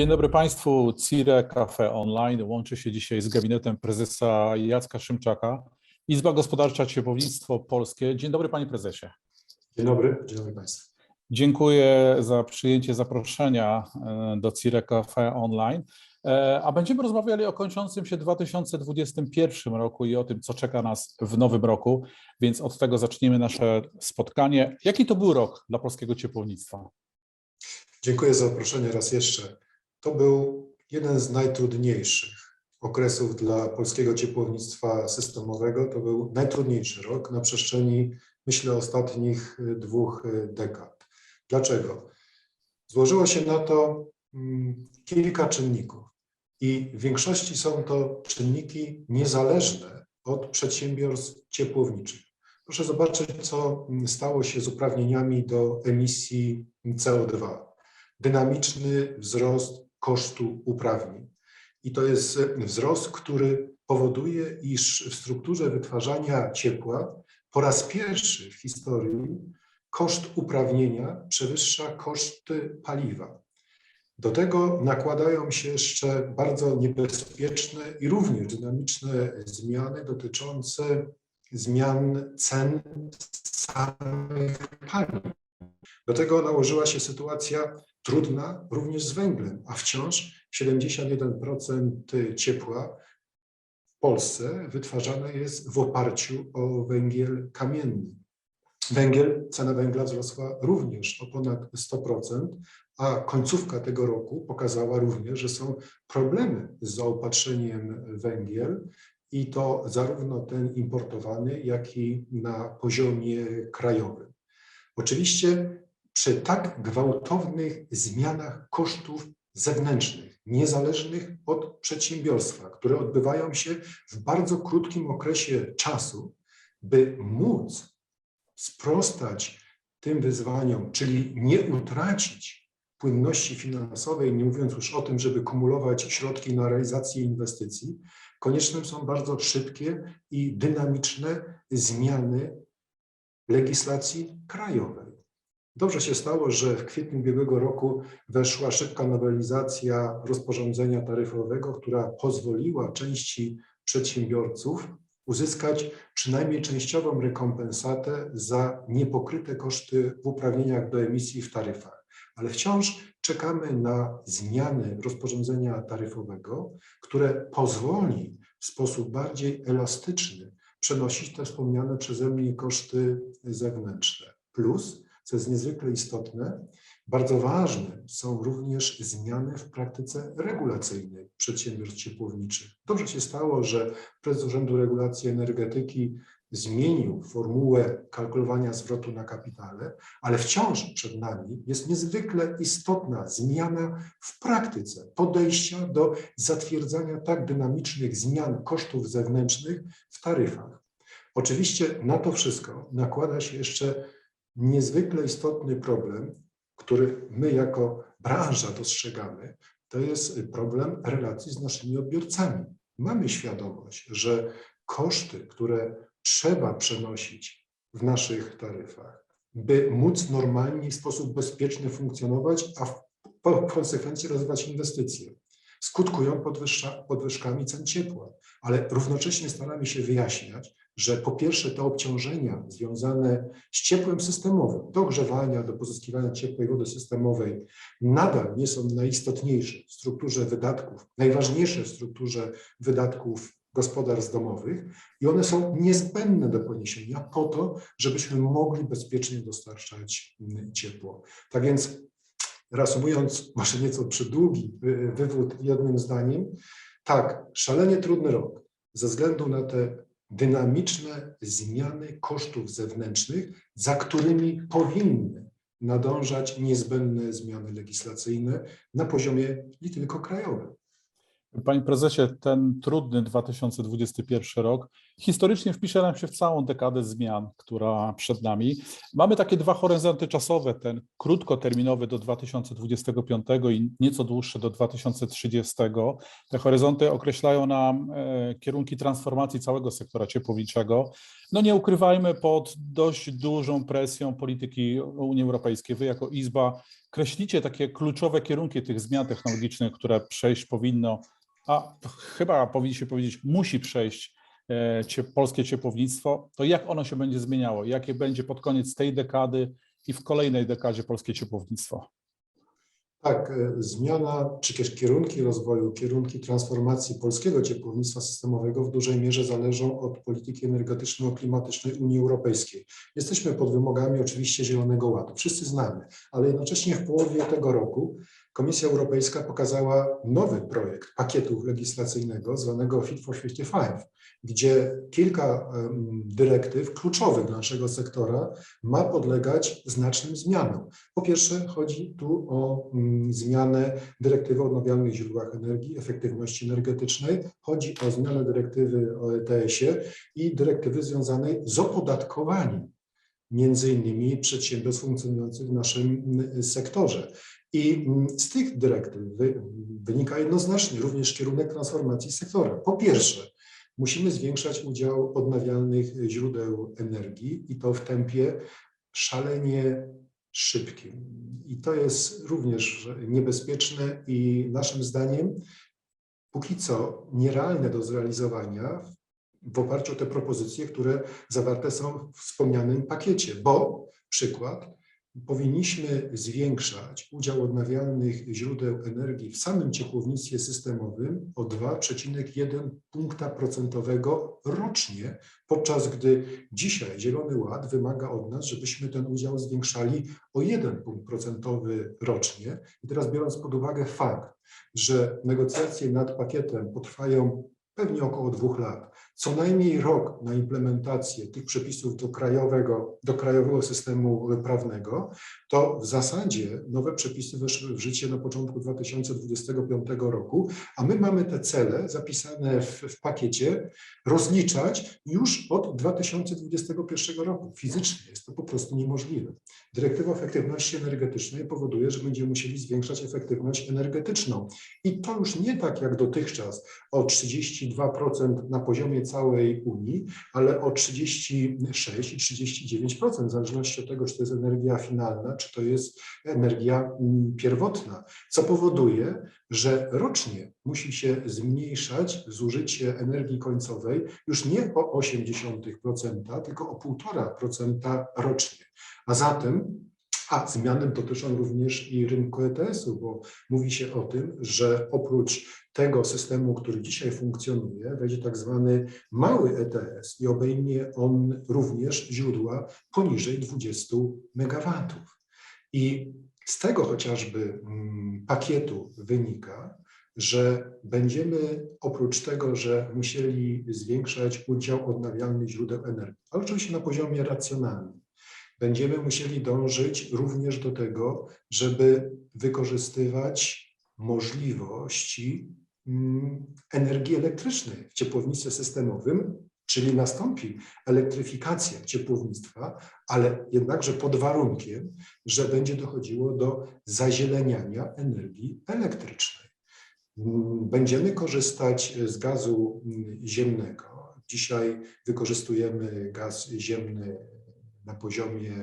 Dzień dobry Państwu. CIRE Cafe Online łączy się dzisiaj z gabinetem prezesa Jacka Szymczaka. Izba Gospodarcza Ciepłownictwo Polskie. Dzień dobry Panie Prezesie. Dzień dobry, dzień dobry Państwu. Dziękuję za przyjęcie zaproszenia e, do CIRE Cafe Online. E, A będziemy rozmawiali o kończącym się 2021 roku i o tym, co czeka nas w nowym roku, więc od tego zaczniemy nasze spotkanie. Jaki to był rok dla polskiego ciepłownictwa? Dziękuję za zaproszenie raz jeszcze. To był jeden z najtrudniejszych okresów dla polskiego ciepłownictwa systemowego. To był najtrudniejszy rok na przestrzeni, myślę, ostatnich dwóch dekad. Dlaczego? Złożyło się na to mm, kilka czynników i w większości są to czynniki niezależne od przedsiębiorstw ciepłowniczych. Proszę zobaczyć, co stało się z uprawnieniami do emisji CO2. Dynamiczny wzrost kosztu uprawnień. I to jest wzrost, który powoduje, iż w strukturze wytwarzania ciepła po raz pierwszy w historii koszt uprawnienia przewyższa koszty paliwa. Do tego nakładają się jeszcze bardzo niebezpieczne i również dynamiczne zmiany dotyczące zmian cen samych paliw. Do tego nałożyła się sytuacja trudna również z węglem, a wciąż 71% ciepła w Polsce wytwarzane jest w oparciu o węgiel kamienny. Węgiel, cena węgla wzrosła również o ponad 100%, a końcówka tego roku pokazała również, że są problemy z zaopatrzeniem węgiel i to zarówno ten importowany, jak i na poziomie krajowym. Oczywiście przy tak gwałtownych zmianach kosztów zewnętrznych, niezależnych od przedsiębiorstwa, które odbywają się w bardzo krótkim okresie czasu, by móc sprostać tym wyzwaniom, czyli nie utracić płynności finansowej, nie mówiąc już o tym, żeby kumulować środki na realizację inwestycji, konieczne są bardzo szybkie i dynamiczne zmiany legislacji krajowej. Dobrze się stało, że w kwietniu ubiegłego roku weszła szybka nowelizacja rozporządzenia taryfowego, która pozwoliła części przedsiębiorców uzyskać przynajmniej częściową rekompensatę za niepokryte koszty w uprawnieniach do emisji w taryfach. Ale wciąż czekamy na zmiany rozporządzenia taryfowego, które pozwoli w sposób bardziej elastyczny przenosić te wspomniane przeze mnie koszty zewnętrzne. Plus, co jest niezwykle istotne, bardzo ważne są również zmiany w praktyce regulacyjnej przedsiębiorstw ciepłowniczych. Dobrze się stało, że prezes Urzędu Regulacji Energetyki zmienił formułę kalkulowania zwrotu na kapitale, ale wciąż przed nami jest niezwykle istotna zmiana w praktyce podejścia do zatwierdzania tak dynamicznych zmian kosztów zewnętrznych w taryfach. Oczywiście na to wszystko nakłada się jeszcze niezwykle istotny problem, który my jako branża dostrzegamy, to jest problem relacji z naszymi odbiorcami. Mamy świadomość, że koszty, które trzeba przenosić w naszych taryfach, by móc normalnie w sposób bezpieczny funkcjonować, a w konsekwencji rozwijać inwestycje, skutkują podwyższa, podwyżkami cen ciepła, ale równocześnie staramy się wyjaśniać, że po pierwsze te obciążenia związane z ciepłem systemowym, do ogrzewania, do pozyskiwania ciepłej wody systemowej nadal nie są najistotniejsze w strukturze wydatków, najważniejsze w strukturze wydatków gospodarstw domowych i one są niezbędne do poniesienia po to, żebyśmy mogli bezpiecznie dostarczać mm, ciepło. Tak więc reasumując, może nieco przydługi wy- wywód jednym zdaniem, tak, szalenie trudny rok ze względu na te dynamiczne zmiany kosztów zewnętrznych, za którymi powinny nadążać niezbędne zmiany legislacyjne na poziomie nie tylko krajowym. Panie prezesie, ten trudny 2021 rok historycznie wpisze nam się w całą dekadę zmian, która przed nami. Mamy takie dwa horyzonty czasowe, ten krótkoterminowy do 2025 i nieco dłuższy do 2030. Te horyzonty określają nam e, kierunki transformacji całego sektora ciepłowniczego. No nie ukrywajmy, pod dość dużą presją polityki Unii Europejskiej. Wy jako Izba kreślicie takie kluczowe kierunki tych zmian technologicznych, które przejść powinno a chyba powinniśmy powiedzieć, musi przejść e, polskie ciepłownictwo, to jak ono się będzie zmieniało? Jakie będzie pod koniec tej dekady i w kolejnej dekadzie polskie ciepłownictwo? Tak, e, zmiana, czy też kierunki rozwoju, kierunki transformacji polskiego ciepłownictwa systemowego w dużej mierze zależą od polityki energetyczno-klimatycznej Unii Europejskiej. Jesteśmy pod wymogami oczywiście Zielonego Ładu, wszyscy znamy, ale jednocześnie w połowie tego roku Komisja Europejska pokazała nowy projekt pakietu legislacyjnego zwanego Fit for 55, gdzie kilka dyrektyw kluczowych dla naszego sektora ma podlegać znacznym zmianom. Po pierwsze chodzi tu o mm, zmianę dyrektywy o odnawialnych źródłach energii, efektywności energetycznej, chodzi o zmianę dyrektywy o ETS-ie i dyrektywy związanej z opodatkowaniem między innymi przedsiębiorstw funkcjonujących w naszym mm, sektorze. I mm, z tych dyrektyw wynika jednoznacznie również kierunek transformacji sektora. Po pierwsze, musimy zwiększać udział odnawialnych źródeł energii i to w tempie szalenie szybkim. I to jest również niebezpieczne i naszym zdaniem póki co nierealne do zrealizowania w oparciu o te propozycje, które zawarte są w wspomnianym pakiecie, bo przykład, powinniśmy zwiększać udział odnawialnych źródeł energii w samym ciepłownictwie systemowym o 2,1 punkta procentowego rocznie, podczas gdy dzisiaj Zielony Ład wymaga od nas, żebyśmy ten udział zwiększali o 1 punkt procentowy rocznie. I teraz biorąc pod uwagę fakt, że negocjacje nad pakietem potrwają pewnie około dwóch lat, co najmniej rok na implementację tych przepisów do krajowego, do krajowego systemu prawnego, to w zasadzie nowe przepisy weszły w życie na początku 2025 roku, a my mamy te cele zapisane w, w pakiecie rozliczać już od 2021 roku. Fizycznie jest to po prostu niemożliwe. Dyrektywa efektywności energetycznej powoduje, że będziemy musieli zwiększać efektywność energetyczną. I to już nie tak jak dotychczas o 32% na poziomie całej Unii, ale o 36 i 39%, w zależności od tego, czy to jest energia finalna, czy to jest energia mm, pierwotna, co powoduje, że rocznie musi się zmniejszać zużycie energii końcowej już nie o 0,8%, tylko o 1,5% rocznie. A zatem a zmiany dotyczą również i rynku ETS-u, bo mówi się o tym, że oprócz tego systemu, który dzisiaj funkcjonuje, wejdzie tak zwany mały ETS i obejmie on również źródła poniżej 20 MW. I z tego chociażby mm, pakietu wynika, że będziemy oprócz tego, że musieli zwiększać udział odnawialnych źródeł energii, ale oczywiście na poziomie racjonalnym, będziemy musieli dążyć również do tego, żeby wykorzystywać możliwości energii elektrycznej w ciepłownictwie systemowym, czyli nastąpi elektryfikacja ciepłownictwa, ale jednakże pod warunkiem, że będzie dochodziło do zazieleniania energii elektrycznej. Mm, będziemy korzystać z gazu mm, ziemnego. Dzisiaj wykorzystujemy gaz ziemny na poziomie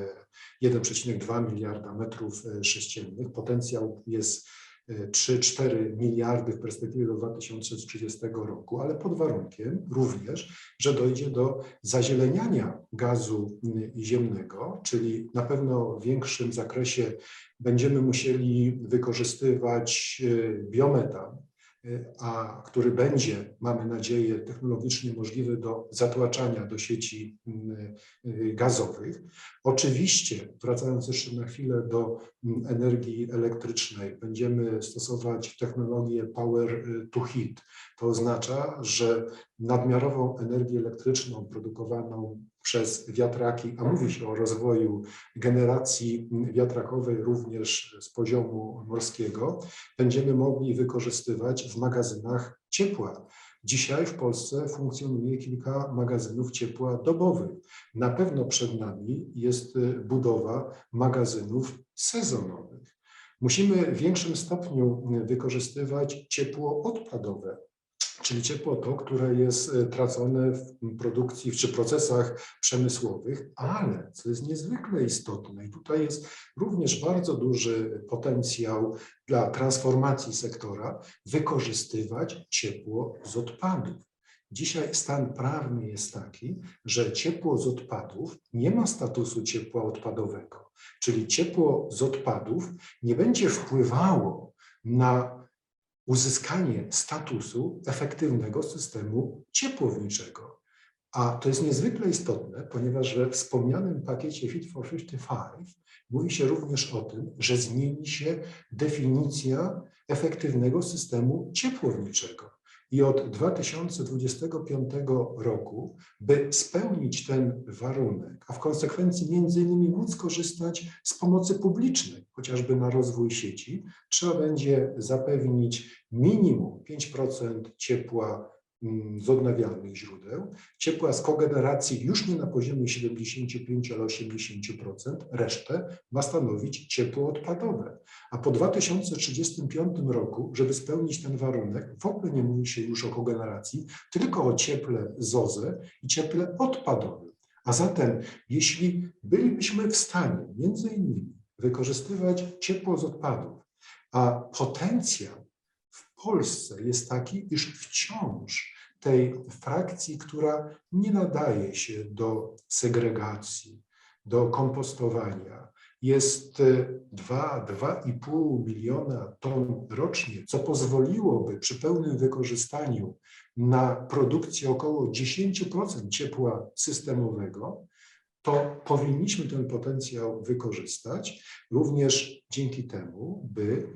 1,2 miliarda metrów sześciennych. Potencjał jest 3-4 e, miliardy w perspektywie do 2030 roku, ale pod warunkiem również, że dojdzie do zazieleniania gazu ziemnego, czyli na pewno w większym zakresie będziemy musieli wykorzystywać e, biometan, a który będzie, mamy nadzieję, technologicznie możliwy do zatłaczania do sieci mm, y, gazowych. Oczywiście, wracając jeszcze na chwilę do mm, energii elektrycznej, będziemy stosować technologię power to heat. To oznacza, że nadmiarową energię elektryczną produkowaną przez wiatraki, a mówi się o rozwoju generacji wiatrakowej również z poziomu morskiego, będziemy mogli wykorzystywać w magazynach ciepła. Dzisiaj w Polsce funkcjonuje kilka magazynów ciepła dobowych. Na pewno przed nami jest budowa magazynów sezonowych. Musimy w większym stopniu wykorzystywać ciepło odpadowe, czyli ciepło to, które jest y, tracone w produkcji czy procesach przemysłowych, ale co jest niezwykle istotne i tutaj jest również bardzo duży potencjał dla transformacji sektora, wykorzystywać ciepło z odpadów. Dzisiaj stan prawny jest taki, że ciepło z odpadów nie ma statusu ciepła odpadowego, czyli ciepło z odpadów nie będzie wpływało na uzyskanie statusu efektywnego systemu ciepłowniczego. A to jest niezwykle istotne, ponieważ we wspomnianym pakiecie Fit for 55 mówi się również o tym, że zmieni się definicja efektywnego systemu ciepłowniczego. I od 2025 roku, by spełnić ten warunek, a w konsekwencji między innymi móc korzystać z pomocy publicznej, chociażby na rozwój sieci, trzeba będzie zapewnić minimum 5% ciepła z odnawialnych źródeł, ciepła z kogeneracji już nie na poziomie 75, ale 80%, resztę ma stanowić ciepło odpadowe. A po 2035 roku, żeby spełnić ten warunek, w ogóle nie mówi się już o kogeneracji, tylko o cieple ZOZE i cieple odpadowym. A zatem, jeśli bylibyśmy w stanie między innymi wykorzystywać ciepło z odpadów, a potencjał Polsce jest taki, iż wciąż tej frakcji, która nie nadaje się do segregacji, do kompostowania, jest 2-2,5 miliona ton rocznie, co pozwoliłoby przy pełnym wykorzystaniu na produkcję około 10% ciepła systemowego, to powinniśmy ten potencjał wykorzystać również dzięki temu, by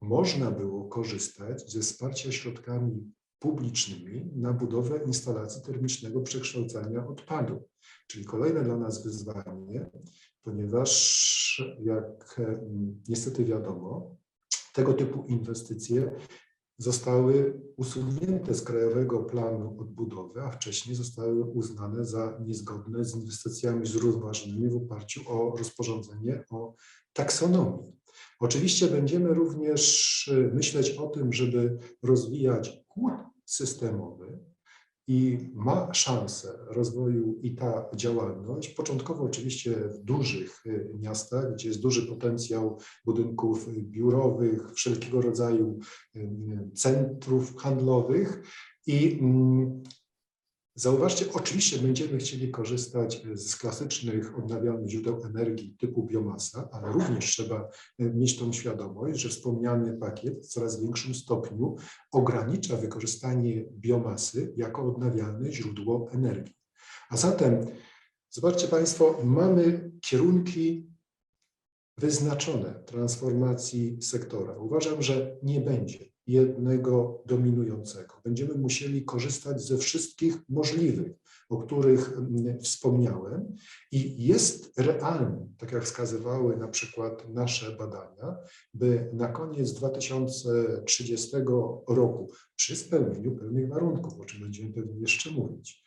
można było korzystać ze wsparcia środkami publicznymi na budowę instalacji termicznego przekształcania odpadów. Czyli kolejne dla nas wyzwanie, ponieważ jak mm, niestety wiadomo, tego typu inwestycje zostały usunięte z Krajowego Planu Odbudowy, a wcześniej zostały uznane za niezgodne z inwestycjami zrównoważonymi w oparciu o rozporządzenie o taksonomii. Oczywiście będziemy również y, myśleć o tym, żeby rozwijać kłód systemowy i ma szansę rozwoju i ta działalność, początkowo oczywiście w dużych y, miastach, gdzie jest duży potencjał budynków biurowych, wszelkiego rodzaju y, centrów handlowych i mm, Zauważcie, oczywiście będziemy chcieli korzystać z klasycznych odnawialnych źródeł energii typu biomasa, ale również trzeba mieć tą świadomość, że wspomniany pakiet w coraz większym stopniu ogranicza wykorzystanie biomasy jako odnawialne źródło energii. A zatem, zobaczcie Państwo, mamy kierunki wyznaczone transformacji sektora. Uważam, że nie będzie jednego dominującego. Będziemy musieli korzystać ze wszystkich możliwych, o których mm, wspomniałem i jest realne, tak jak wskazywały na przykład nasze badania, by na koniec 2030 roku przy spełnieniu pewnych warunków, o czym będziemy pewnie jeszcze mówić,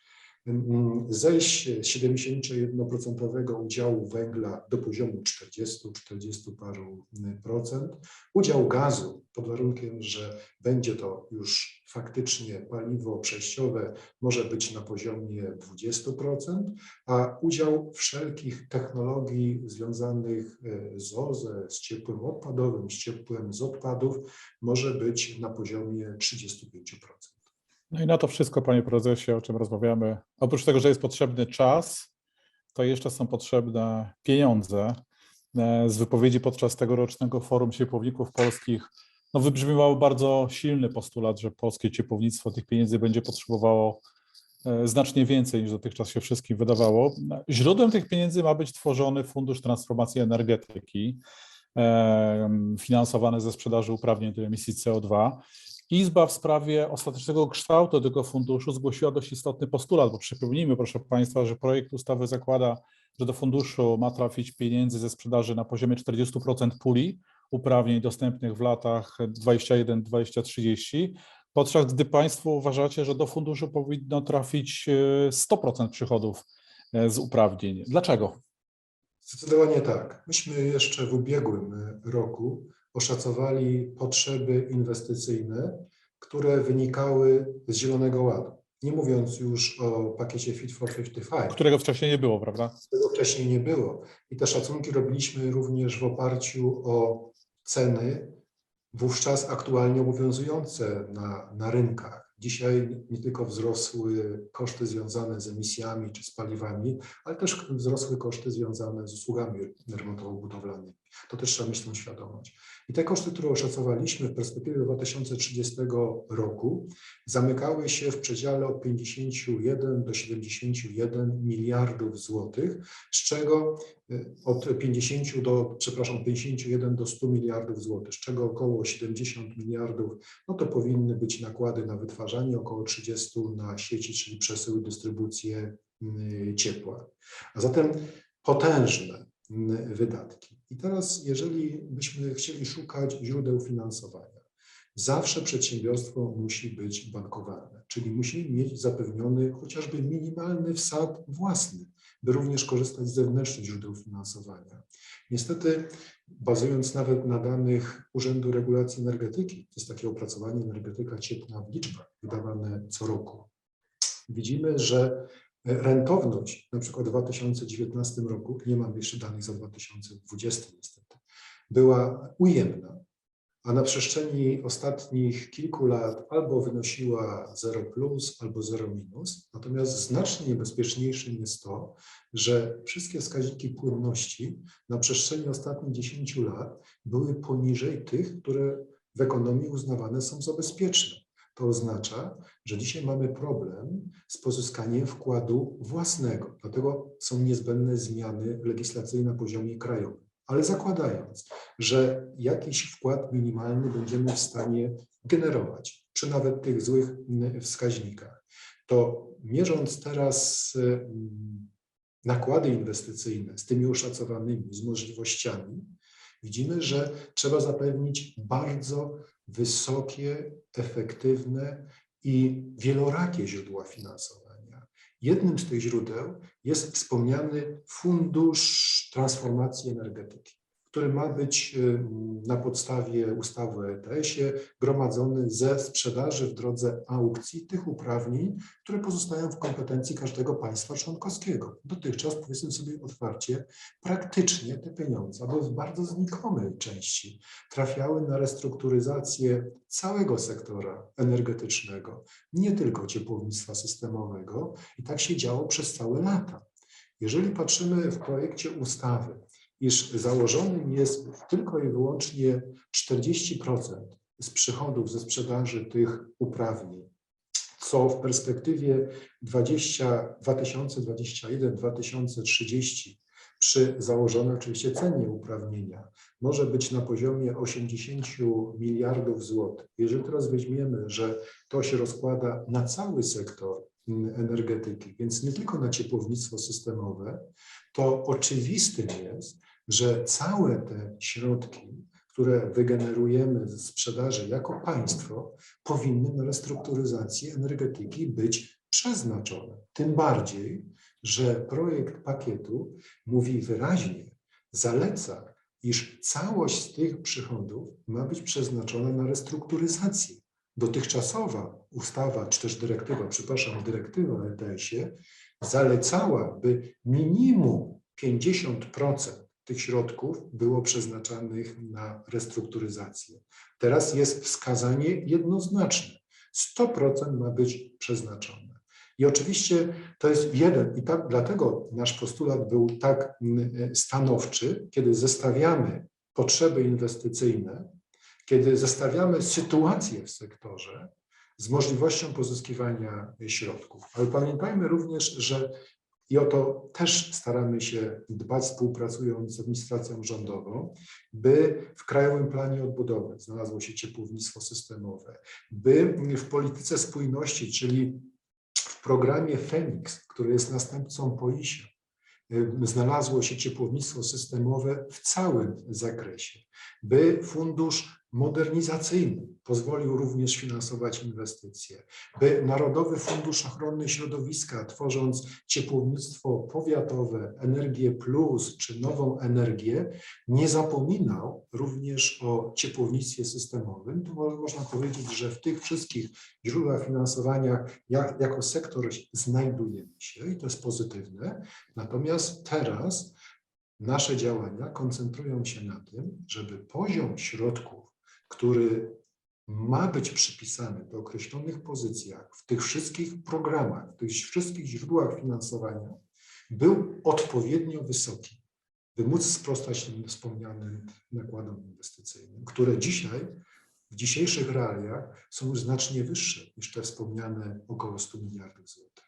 zejść z 71% udziału węgla do poziomu 40, 40 paru procent. Udział gazu pod warunkiem, że będzie to już faktycznie paliwo przejściowe może być na poziomie 20%, a udział wszelkich technologii związanych e, z OZE, z ciepłem odpadowym, z ciepłem z odpadów może być na poziomie 35%. No i na to wszystko, panie prezesie, o czym rozmawiamy, oprócz tego, że jest potrzebny czas, to jeszcze są potrzebne pieniądze. E, z wypowiedzi podczas tegorocznego forum ciepłowników polskich no bardzo silny postulat, że polskie ciepłownictwo tych pieniędzy będzie potrzebowało e, znacznie więcej niż dotychczas się wszystkim wydawało. Źródłem tych pieniędzy ma być tworzony Fundusz Transformacji Energetyki, e, finansowany ze sprzedaży uprawnień do emisji CO2. Izba w sprawie ostatecznego kształtu tego funduszu zgłosiła dość istotny postulat, bo przypomnijmy, proszę Państwa, że projekt ustawy zakłada, że do funduszu ma trafić pieniędzy ze sprzedaży na poziomie 40% puli uprawnień dostępnych w latach 21-2030, podczas gdy Państwo uważacie, że do funduszu powinno trafić e, 100% przychodów e, z uprawnień. Dlaczego? Zdecydowanie tak. Myśmy jeszcze w ubiegłym roku oszacowali potrzeby inwestycyjne, które wynikały z Zielonego Ładu. Nie mówiąc już o pakiecie Fit for 55, Którego wcześniej nie było, prawda? tego wcześniej nie było. I te szacunki robiliśmy również w oparciu o ceny wówczas aktualnie obowiązujące na, na rynkach. Dzisiaj nie tylko wzrosły koszty związane z emisjami czy z paliwami, ale też wzrosły koszty związane z usługami remontowo-budowlanymi. To też trzeba mieć tą świadomość. I te koszty, które oszacowaliśmy w perspektywie 2030 roku, zamykały się w przedziale od 51 do 71 miliardów złotych, z czego y, od 50 do, przepraszam, 51 do 100 miliardów złotych, z czego około 70 miliardów, no to powinny być nakłady na wytwarzanie, około 30 na sieci, czyli przesył i dystrybucję y, ciepła. A zatem potężne y, wydatki. I teraz, jeżeli byśmy chcieli szukać źródeł finansowania, zawsze przedsiębiorstwo musi być bankowane, czyli musi mieć zapewniony chociażby minimalny wsad własny, by również korzystać z zewnętrznych źródeł finansowania. Niestety, bazując nawet na danych Urzędu Regulacji Energetyki, to jest takie opracowanie energetyka ciepła w liczbach wydawane co roku, widzimy, że rentowność na przykład w 2019 roku, nie mam jeszcze danych za 2020 niestety, była ujemna, a na przestrzeni ostatnich kilku lat albo wynosiła 0 plus, albo 0 minus. Natomiast znacznie niebezpieczniejszym jest to, że wszystkie wskaźniki płynności na przestrzeni ostatnich 10 lat były poniżej tych, które w ekonomii uznawane są za bezpieczne. To oznacza, że dzisiaj mamy problem z pozyskaniem wkładu własnego. Dlatego są niezbędne zmiany legislacyjne na poziomie krajowym. Ale zakładając, że jakiś wkład minimalny będziemy w stanie generować przy nawet tych złych mm, wskaźnikach, to mierząc teraz mm, nakłady inwestycyjne z tymi oszacowanymi, z możliwościami, widzimy, że trzeba zapewnić bardzo wysokie, efektywne i wielorakie źródła finansowania. Jednym z tych źródeł jest wspomniany Fundusz Transformacji Energetyki, który ma być y, na podstawie ustawy o ETS-ie gromadzony ze sprzedaży w drodze aukcji tych uprawnień, które pozostają w kompetencji każdego państwa członkowskiego. Dotychczas, powiedzmy sobie otwarcie, praktycznie te pieniądze, albo w bardzo znikomej części, trafiały na restrukturyzację całego sektora energetycznego, nie tylko ciepłownictwa systemowego, i tak się działo przez całe lata. Jeżeli patrzymy w projekcie ustawy, iż założonym jest tylko i wyłącznie 40% z przychodów ze sprzedaży tych uprawnień, co w perspektywie 2021-2030 przy założonej oczywiście cenie uprawnienia może być na poziomie 80 miliardów złotych. Jeżeli teraz weźmiemy, że to się rozkłada na cały sektor energetyki, więc nie tylko na ciepłownictwo systemowe, to oczywistym jest, że całe te środki, które wygenerujemy ze sprzedaży jako państwo, powinny na restrukturyzację energetyki być przeznaczone. Tym bardziej, że projekt pakietu mówi wyraźnie, zaleca, iż całość z tych przychodów ma być przeznaczona na restrukturyzację. Dotychczasowa ustawa, czy też dyrektywa, przepraszam, dyrektywa o ETS-ie zalecała, by minimum 50% tych środków było przeznaczanych na restrukturyzację. Teraz jest wskazanie jednoznaczne. 100% ma być przeznaczone. I oczywiście to jest jeden, i tak, dlatego nasz postulat był tak mm, stanowczy, kiedy zestawiamy potrzeby inwestycyjne, kiedy zestawiamy sytuację w sektorze z możliwością pozyskiwania środków. Ale pamiętajmy również, że i o to też staramy się dbać, współpracując z administracją rządową, by w Krajowym Planie Odbudowy znalazło się ciepłownictwo systemowe, by w polityce spójności, czyli w programie Fenix, który jest następcą POISia, znalazło się ciepłownictwo systemowe w całym zakresie, by fundusz modernizacyjny pozwolił również finansować inwestycje, by Narodowy Fundusz Ochrony Środowiska, tworząc ciepłownictwo powiatowe, Energię Plus czy nową energię, nie zapominał również o ciepłownictwie systemowym. Tu mo- można powiedzieć, że w tych wszystkich źródłach finansowania jak, jako sektor znajdujemy się i to jest pozytywne. Natomiast teraz nasze działania koncentrują się na tym, żeby poziom środków, który ma być przypisany do określonych pozycjach w tych wszystkich programach, w tych wszystkich źródłach finansowania, był odpowiednio wysoki, by móc sprostać tym wspomnianym nakładom inwestycyjnym, które dzisiaj, w dzisiejszych realiach są znacznie wyższe niż te wspomniane około 100 miliardów złotych.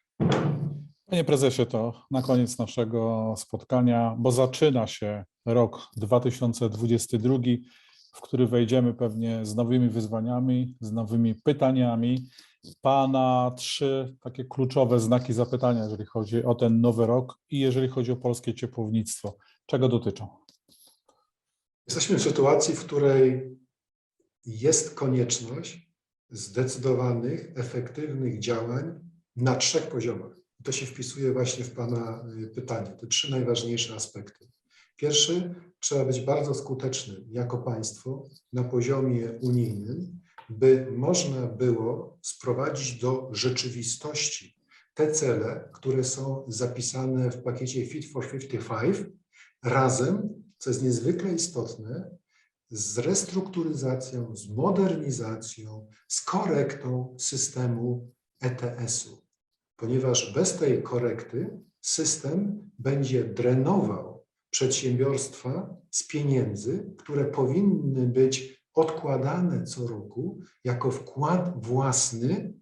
Panie prezesie, to na koniec naszego spotkania, bo zaczyna się rok 2022, w który wejdziemy pewnie z nowymi wyzwaniami, z nowymi pytaniami. Pana trzy takie kluczowe znaki zapytania, jeżeli chodzi o ten nowy rok i jeżeli chodzi o polskie ciepłownictwo. Czego dotyczą? Jesteśmy w sytuacji, w której jest konieczność zdecydowanych, efektywnych działań na trzech poziomach. To się wpisuje właśnie w Pana y, pytanie, te trzy najważniejsze aspekty. Pierwszy, trzeba być bardzo skutecznym jako państwo na poziomie unijnym, by można było sprowadzić do rzeczywistości te cele, które są zapisane w pakiecie Fit for 55, razem, co jest niezwykle istotne, z restrukturyzacją, z modernizacją, z korektą systemu ETS-u. Ponieważ bez tej korekty system będzie drenował przedsiębiorstwa z pieniędzy, które powinny być odkładane co roku jako wkład własny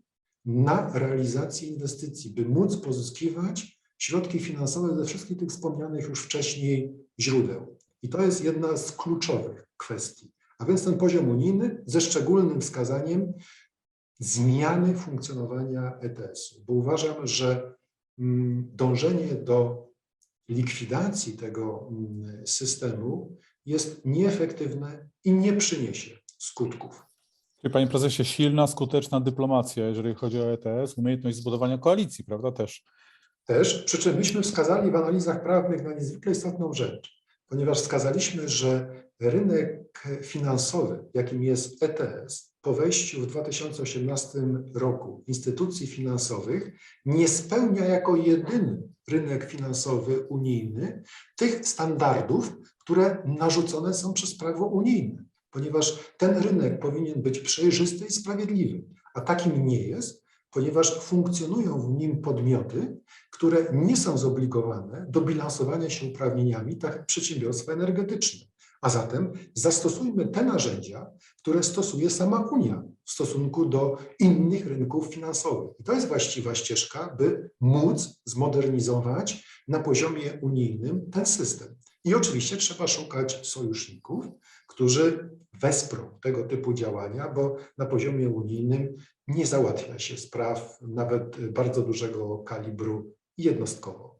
na realizację inwestycji, by móc pozyskiwać środki finansowe ze wszystkich tych wspomnianych już wcześniej źródeł. I to jest jedna z kluczowych kwestii. A więc ten poziom unijny ze szczególnym wskazaniem zmiany funkcjonowania ETS-u, bo uważam, że mm, dążenie do likwidacji tego mm, systemu jest nieefektywne i nie przyniesie skutków. Czyli, Panie prezesie, silna, skuteczna dyplomacja, jeżeli chodzi o ETS, umiejętność zbudowania koalicji, prawda też? Też, przy czym myśmy wskazali w analizach prawnych na niezwykle istotną rzecz, ponieważ wskazaliśmy, że rynek finansowy, jakim jest ETS, po wejściu w 2018 roku instytucji finansowych nie spełnia jako jedyny rynek finansowy unijny tych standardów, które narzucone są przez prawo unijne, ponieważ ten rynek powinien być przejrzysty i sprawiedliwy, a takim nie jest, ponieważ funkcjonują w nim podmioty, które nie są zobligowane do bilansowania się uprawnieniami, tak jak przedsiębiorstwa energetyczne. A zatem zastosujmy te narzędzia, które stosuje sama Unia w stosunku do innych rynków finansowych. I to jest właściwa ścieżka, by móc zmodernizować na poziomie unijnym ten system. I oczywiście trzeba szukać sojuszników, którzy wesprą tego typu działania, bo na poziomie unijnym nie załatwia się spraw nawet bardzo dużego kalibru jednostkowo.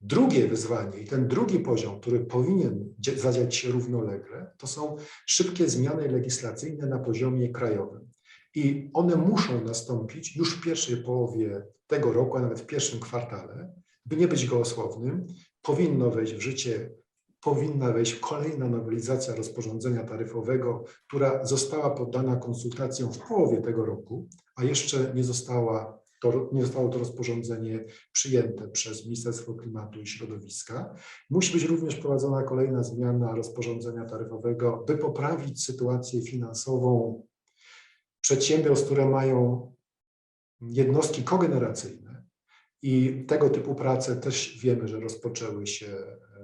Drugie wyzwanie i ten drugi poziom, który powinien zadziać się równolegle, to są szybkie zmiany legislacyjne na poziomie krajowym. I one muszą nastąpić już w pierwszej połowie tego roku, a nawet w pierwszym kwartale. By nie być gołosłownym, powinno wejść w życie, powinna wejść kolejna nowelizacja rozporządzenia taryfowego, która została poddana konsultacjom w połowie tego roku, a jeszcze nie została to, nie zostało to rozporządzenie przyjęte przez Ministerstwo Klimatu i Środowiska. Musi być również prowadzona kolejna zmiana rozporządzenia taryfowego, by poprawić sytuację finansową przedsiębiorstw, które mają jednostki kogeneracyjne. I tego typu prace też wiemy, że rozpoczęły się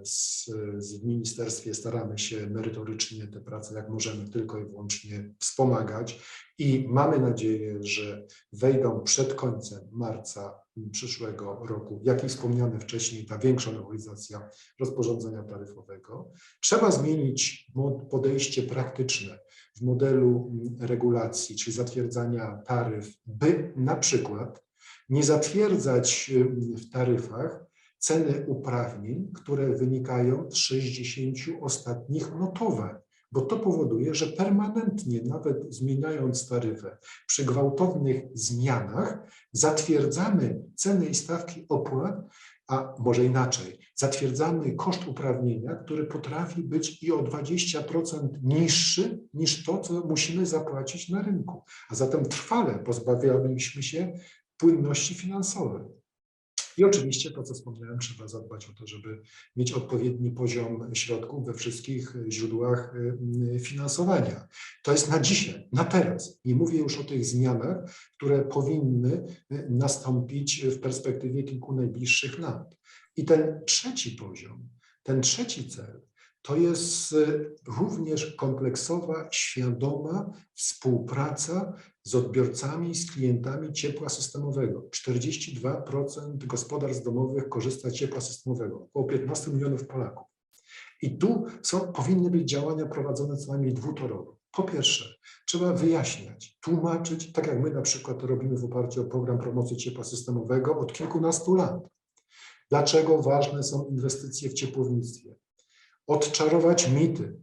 z, z w ministerstwie. Staramy się merytorycznie te prace, jak możemy, tylko i wyłącznie wspomagać. I mamy nadzieję, że wejdą przed końcem marca przyszłego roku, jak i wspomniane wcześniej, ta większa nowelizacja rozporządzenia taryfowego. Trzeba zmienić podejście praktyczne w modelu mm, regulacji, czyli zatwierdzania taryf, by na przykład nie zatwierdzać ym, w taryfach ceny uprawnień, które wynikają z 60 ostatnich notowań, bo to powoduje, że permanentnie, nawet zmieniając taryfę, przy gwałtownych zmianach zatwierdzamy ceny i stawki opłat, a może inaczej, zatwierdzamy koszt uprawnienia, który potrafi być i o 20% niższy niż to, co musimy zapłacić na rynku. A zatem trwale pozbawialiśmy się płynności finansowej. I oczywiście to, co wspomniałem, trzeba zadbać o to, żeby mieć odpowiedni poziom środków we wszystkich źródłach y, finansowania. To jest na dzisiaj, na teraz. Nie mówię już o tych zmianach, które powinny y, nastąpić w perspektywie kilku najbliższych lat. I ten trzeci poziom, ten trzeci cel, to jest y, również kompleksowa, świadoma współpraca z odbiorcami, z klientami ciepła systemowego. 42% gospodarstw domowych korzysta z ciepła systemowego, około 15 milionów Polaków. I tu są, powinny być działania prowadzone co najmniej dwutorowo. Po pierwsze, trzeba wyjaśniać, tłumaczyć, tak jak my na przykład robimy w oparciu o program promocji ciepła systemowego od kilkunastu lat. Dlaczego ważne są inwestycje w ciepłownictwie? Odczarować mity,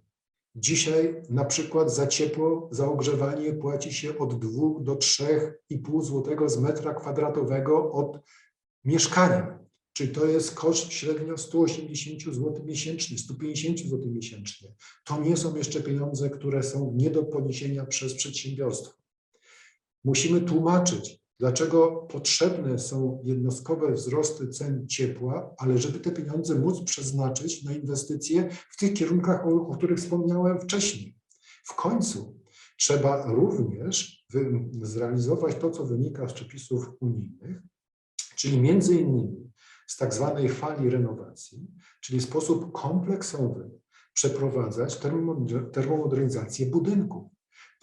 Dzisiaj na przykład za ciepło, za ogrzewanie płaci się od 2 do 3,5 zł z metra kwadratowego od mieszkania. Czyli to jest koszt średnio 180 zł miesięcznie, 150 zł miesięcznie. To nie są jeszcze pieniądze, które są nie do poniesienia przez przedsiębiorstwo. Musimy tłumaczyć, dlaczego potrzebne są jednostkowe wzrosty cen ciepła, ale żeby te pieniądze móc przeznaczyć na inwestycje w tych kierunkach, o, o których wspomniałem wcześniej. W końcu trzeba również zrealizować to, co wynika z przepisów unijnych, czyli między innymi z tak zwanej fali renowacji, czyli w sposób kompleksowy przeprowadzać termomoder- termomodernizację budynków.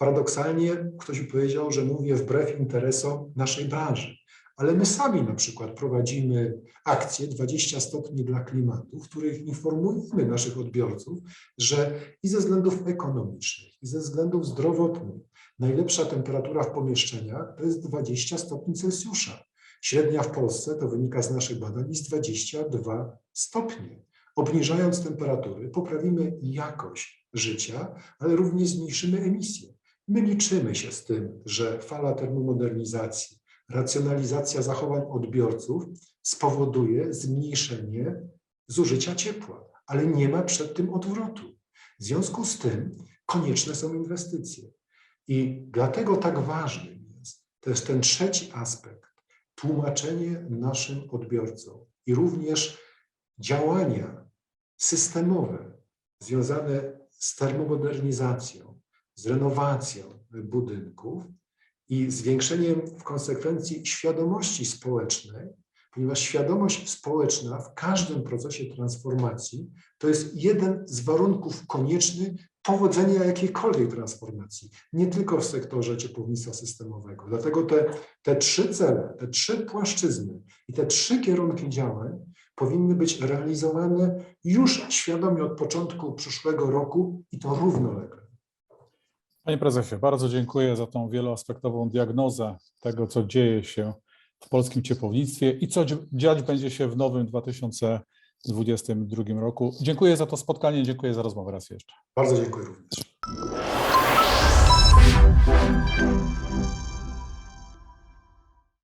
Paradoksalnie ktoś powiedział, że mówię wbrew interesom naszej branży, ale my sami na przykład prowadzimy akcję 20 stopni dla klimatu, w których informujemy naszych odbiorców, że i ze względów ekonomicznych, i ze względów zdrowotnych najlepsza temperatura w pomieszczeniach to jest 20 stopni Celsjusza. Średnia w Polsce, to wynika z naszych badań, jest 22 stopnie. Obniżając temperatury, poprawimy jakość życia, ale również zmniejszymy emisję. My liczymy się z tym, że fala termomodernizacji, racjonalizacja zachowań odbiorców spowoduje zmniejszenie zużycia ciepła, ale nie ma przed tym odwrotu. W związku z tym konieczne są inwestycje. I dlatego tak ważny jest też ten trzeci aspekt, tłumaczenie naszym odbiorcom i również działania systemowe związane z termomodernizacją, z renowacją budynków i zwiększeniem w konsekwencji świadomości społecznej, ponieważ świadomość społeczna w każdym procesie transformacji to jest jeden z warunków koniecznych powodzenia jakiejkolwiek transformacji, nie tylko w sektorze ciepłownictwa systemowego. Dlatego te, te trzy cele, te trzy płaszczyzny i te trzy kierunki działań powinny być realizowane już świadomie od początku przyszłego roku i to równolegle. Panie prezesie, bardzo dziękuję za tą wieloaspektową diagnozę tego, co dzieje się w polskim ciepłownictwie i co dzi- dziać będzie się w nowym 2022 roku. Dziękuję za to spotkanie, dziękuję za rozmowę raz jeszcze. Bardzo dziękuję również.